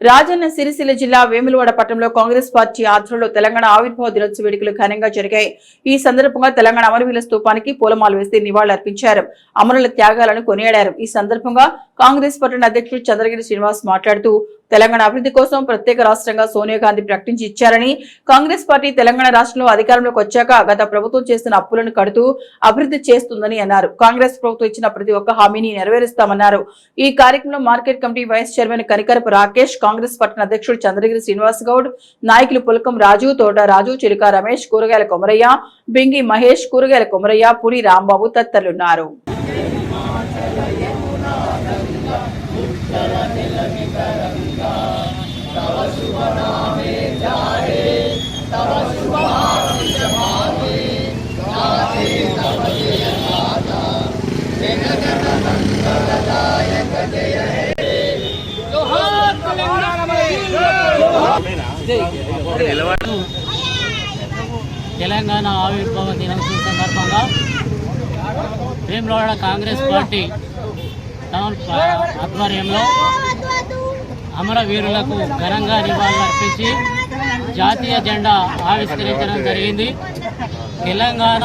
రాజన్న సిరిసిల్ల జిల్లా వేములవాడ పట్టణంలో కాంగ్రెస్ పార్టీ ఆధ్వర్యంలో తెలంగాణ ఆవిర్భావ దినోత్సవ వేడుకలు ఘనంగా జరిగాయి. ఈ సందర్భంగా తెలంగాణ అమరవీల స్థూపానికి పూలమాలు వేసి నివాళులర్పించారు. అమరుల త్యాగాలను కొనియాడారు. ఈ సందర్భంగా కాంగ్రెస్ పట్టణ అధ్యక్షుడు చంద్రగిరి శ్రీనివాస్ మాట్లాడుతూ తెలంగాణ అభివృద్ధి కోసం ప్రత్యేక రాష్ట్రంగా సోనియా గాంధీ ప్రకటించి ఇచ్చారని కాంగ్రెస్ పార్టీ తెలంగాణ రాష్ట్రంలో అధికారంలోకి వచ్చాక గత ప్రభుత్వం చేస్తున్న అప్పులను కడుతూ అభివృద్ధి చేస్తుందని అన్నారు. కాంగ్రెస్ ప్రభుత్వం ఇచ్చిన ప్రతి ఒక్క హామీని నెరవేరుస్తామన్నారు. ఈ కార్యక్రమంలో market committee vice chairman Kanikarapu Rakesh Congress పట్టణ అధ్యక్షుడు చంద్రగిరి శ్రీనివాస్ గౌడ్ నాయకులు పులకం రాజు తోట రాజు చిలుక రమేష్ కూరగాయల కొమరయ్య బింగి మహేష్ కూరగాయల కొమరయ్య పురి రాంబాబు తదితరులున్నారు. జోహార్ తెలంగాణ తెలంగాణ ఆవిర్భావ దినోత్సవం సందర్భంగా వేములవాడ కాంగ్రెస్ పార్టీ టౌన్ ఆధ్వర్యంలో అమరవీరులకు ఘనంగా నివాళులర్పించి జాతీయ జెండా ఆవిష్కరించడం జరిగింది. తెలంగాణ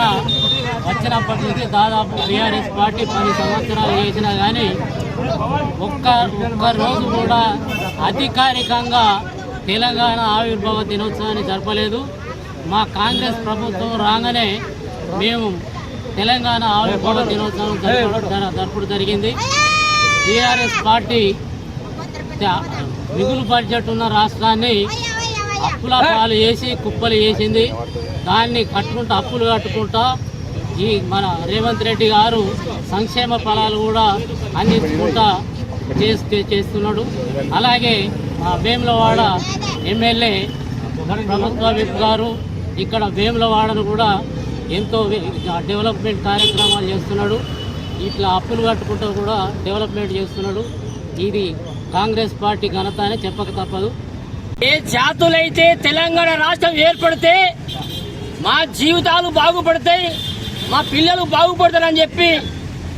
వచ్చినప్పటి నుంచి దాదాపు బీఆర్ఎస్ పార్టీ పది సంవత్సరాలు చేసినా కానీ ఒక్క ఒక్క రోజు కూడా అధికారికంగా తెలంగాణ ఆవిర్భావ దినోత్సవాన్ని జరపలేదు. మా కాంగ్రెస్ ప్రభుత్వం రాగానే మేము తెలంగాణ ఆవిర్భావ దినోత్సవం జరపడం జరపడం జరిగింది. టీఆర్ఎస్ పార్టీ మిగులు బడ్జెట్ ఉన్న రాష్ట్రాన్ని అప్పుల పాలు వేసి కుప్పలు వేసింది. దాన్ని కట్టుకుంటూ అప్పులు కట్టుకుంటా ఈ మన రేవంత్ రెడ్డి గారు సంక్షేమ ఫలాలు కూడా అందించుకుంటా చేస్తే చేస్తున్నాడు. అలాగే మా వేములవాడ ఎమ్మెల్యే ప్రభుత్వ విప్ గారు ఇక్కడ వేములవాడను కూడా ఎంతో డెవలప్మెంట్ కార్యక్రమాలు చేస్తున్నాడు. ఇట్లా అప్పులు కట్టుకుంటూ కూడా డెవలప్మెంట్ చేస్తున్నాడు. ఇది కాంగ్రెస్ పార్టీ ఘనత అని చెప్పక తప్పదు. ఏ జాతులైతే తెలంగాణ రాష్ట్రం ఏర్పడితే మా జీవితాలు బాగుపడతాయి మా పిల్లలు బాగుపడతారని చెప్పి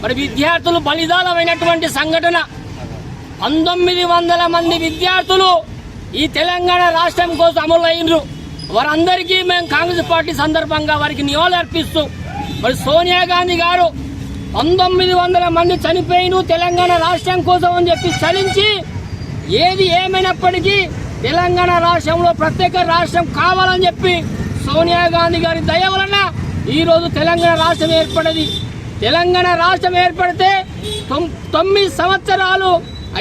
మరి విద్యార్థులు బలిదానమైనటువంటి సంఘటన. పంతొమ్మిది వందల మంది విద్యార్థులు ఈ తెలంగాణ రాష్ట్రం కోసం అమలు అయినరు. వారందరికీ మేము కాంగ్రెస్ పార్టీ సందర్భంగా వారికి నివాళులు అర్పిస్తూ మరి సోనియా గాంధీ గారు పంతొమ్మిది వందల మంది చనిపోయిన తెలంగాణ రాష్ట్రం కోసం అని చెప్పి చలించి ఏది ఏమైనప్పటికీ తెలంగాణ రాష్ట్రంలో ప్రత్యేక రాష్ట్రం కావాలని చెప్పి సోనియా గాంధీ గారి దయ వలన ఈరోజు తెలంగాణ రాష్ట్రం ఏర్పడింది. తెలంగాణ రాష్ట్రం ఏర్పడితే తొమ్మిది సంవత్సరాలు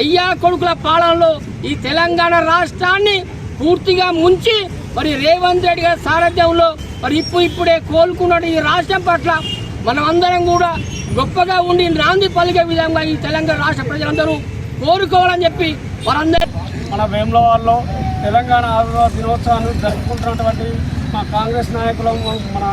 అయ్యా కొడుకుల పాలనలో ఈ తెలంగాణ రాష్ట్రాన్ని పూర్తిగా ముంచి మరి రేవంత్ రెడ్డి గారి సారథ్యంలో మరి ఇప్పుడు ఇప్పుడే కోలుకున్నాడు ఈ రాష్ట్రం పట్ల. మనం అందరం కూడా గొప్పగా ఉండి నాంది పలికే విధంగా ఈ తెలంగాణ రాష్ట్ర ప్రజలందరూ కోరుకోవాలని చెప్పి వారందరూ మన వేములవాడలో తెలంగాణ ఆవిర్భావ దినోత్సవాన్ని జరుపుకుంటున్నటువంటి మా కాంగ్రెస్ నాయకులు మన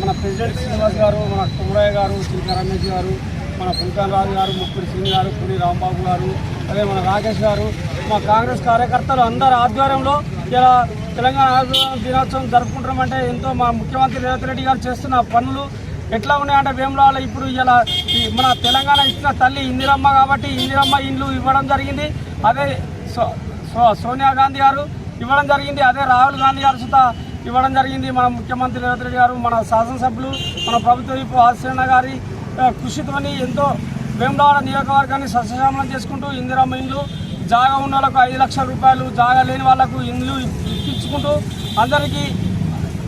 మన ప్రెసిడెంట్ శ్రీనివాస్ గారు మన కుమరయ్య గారు శ్రీకర్ రమేష్ గారు మన పుల్కాన్ రాజు గారు ముక్కుడి సింగ్ గారు పురి రాంబాబు గారు అదే మన రాకేష్ గారు మా కాంగ్రెస్ కార్యకర్తలు అందరి ఆధ్వర్యంలో ఇలా తెలంగాణ ఆదివారం దినోత్సవం జరుపుకుంటామంటే ఎంతో మా ముఖ్యమంత్రి రేవంత్ రెడ్డి గారు చేస్తున్న పనులు ఎట్లా ఉన్నాయంటే వేములవాడ ఇప్పుడు ఇలా మన తెలంగాణ ఇచ్చిన తల్లి ఇందిరమ్మ కాబట్టి ఇందిరమ్మ ఇండ్లు ఇవ్వడం జరిగింది. అదే సో సోనియా గాంధీ గారు ఇవ్వడం జరిగింది. అదే రాహుల్ గాంధీ గారు సుత ఇవ్వడం జరిగింది. మన ముఖ్యమంత్రి రేవంత్ రెడ్డి గారు మన శాసనసభ్యులు మన ప్రభుత్వ వైపు ఆశ్రణ గారి కృషితోని ఎంతో వేములవాడ నియోజకవర్గాన్ని సస్యశ్యామలం చేసుకుంటూ ఇందిరమ్మ ఇండ్లు జాగా ఉన్న వాళ్ళకు ఐదు లక్షల రూపాయలు జాగా లేని వాళ్ళకు ఇండ్లు ఇప్పించుకుంటూ అందరికీ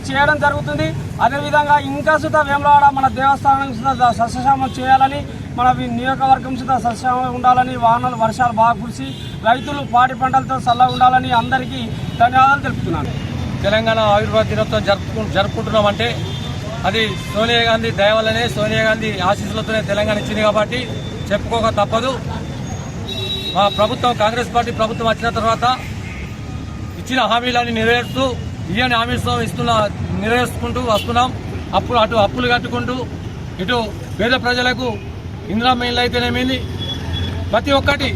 చేయడం జరుగుతుంది. అదేవిధంగా ఇంకా సుత వేములవాడ మన దేవస్థానం సుత సస్యశ్యామం చేయాలని మన నియోజకవర్గం సుత సస్యశ్యామం ఉండాలని వాహనాలు వర్షాలు బాగా కురిసి రైతులు పాడి పంటలతో చల్లగా ఉండాలని అందరికీ ధన్యవాదాలు తెలుపుతున్నాను. తెలంగాణ ఆవిర్భావ దినోత్సవం జరుపుకు జరుపుకుంటున్నామంటే అది సోనియా గాంధీ దయవల్లనే సోనియా గాంధీ ఆశీస్సులతోనే తెలంగాణ ఇచ్చింది కాబట్టి చెప్పుకోక తప్పదు. మా ప్రభుత్వం కాంగ్రెస్ పార్టీ ప్రభుత్వం వచ్చిన తర్వాత ఇచ్చిన హామీలన్నీ నెరవేరుస్తూ ఇయ్యని హామీస్తో ఇస్తున్న నెరవేర్చుకుంటూ వస్తున్నాం. అప్పుడు అటు అప్పులు కట్టుకుంటూ ఇటు పేద ప్రజలకు ఇందిరా మెయిన్లు అయితేనేమింది? ప్రతి ఒక్కటి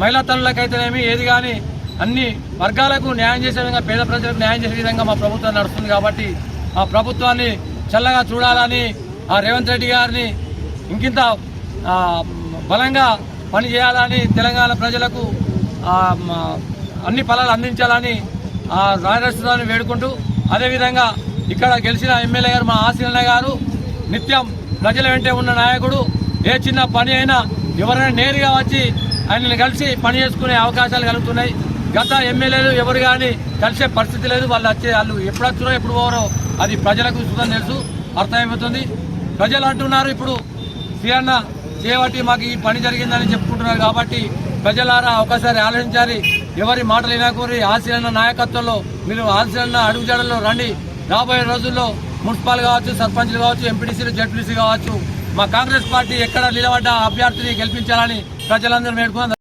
మహిళా తల్లులకైతేనేమి? ఏది కానీ అన్ని వర్గాలకు న్యాయం చేసే విధంగా పేద ప్రజలకు న్యాయం చేసే విధంగా మా ప్రభుత్వం నడుస్తుంది కాబట్టి ఆ ప్రభుత్వాన్ని చల్లగా చూడాలని ఆ రేవంత్ రెడ్డి గారిని ఇంకింత బలంగా పని చేయాలని తెలంగాణ ప్రజలకు అన్ని ఫలాలు అందించాలని ఆ వేడుకుంటూ అదేవిధంగా ఇక్కడ గెలిచిన ఎమ్మెల్యే గారు మా ఆశీలన్న గారు నిత్యం ప్రజల వెంటే ఉన్న నాయకుడు ఏ చిన్న పని అయినా ఎవరైనా నేరుగా వచ్చి ఆయనని కలిసి పని చేసుకునే అవకాశాలు కలుగుతున్నాయి. గత ఎమ్మెల్యేలు ఎవరు కానీ కలిసే పరిస్థితి లేదు. వాళ్ళు వచ్చే వాళ్ళు ఎప్పుడు వచ్చినో ఎప్పుడు పోరో అది ప్రజలకు సుతం తెలుసు అర్థమైపోతుంది. ప్రజలు అంటున్నారు ఇప్పుడు సీఎన్న చేయబట్టి మాకు ఈ పని జరిగిందని చెప్పుకుంటున్నారు కాబట్టి ప్రజలారా ఒకసారి ఆలోచించాలి. ఎవరి మాటలు వినకూరి ఆశీలన్న నాయకత్వంలో మీరు ఆశీలన్న అడుగుజాడల్లో రండి. రాబోయే రోజుల్లో మున్సిపల్ కావచ్చు సర్పంచ్లు కావచ్చు ఎంపీటీసీలు జడ్పీసీ కావచ్చు మా కాంగ్రెస్ పార్టీ ఎక్కడ నిలబడ్డ అభ్యర్థిని గెలిపించాలని ప్రజలందరూ వేడుకున్నారు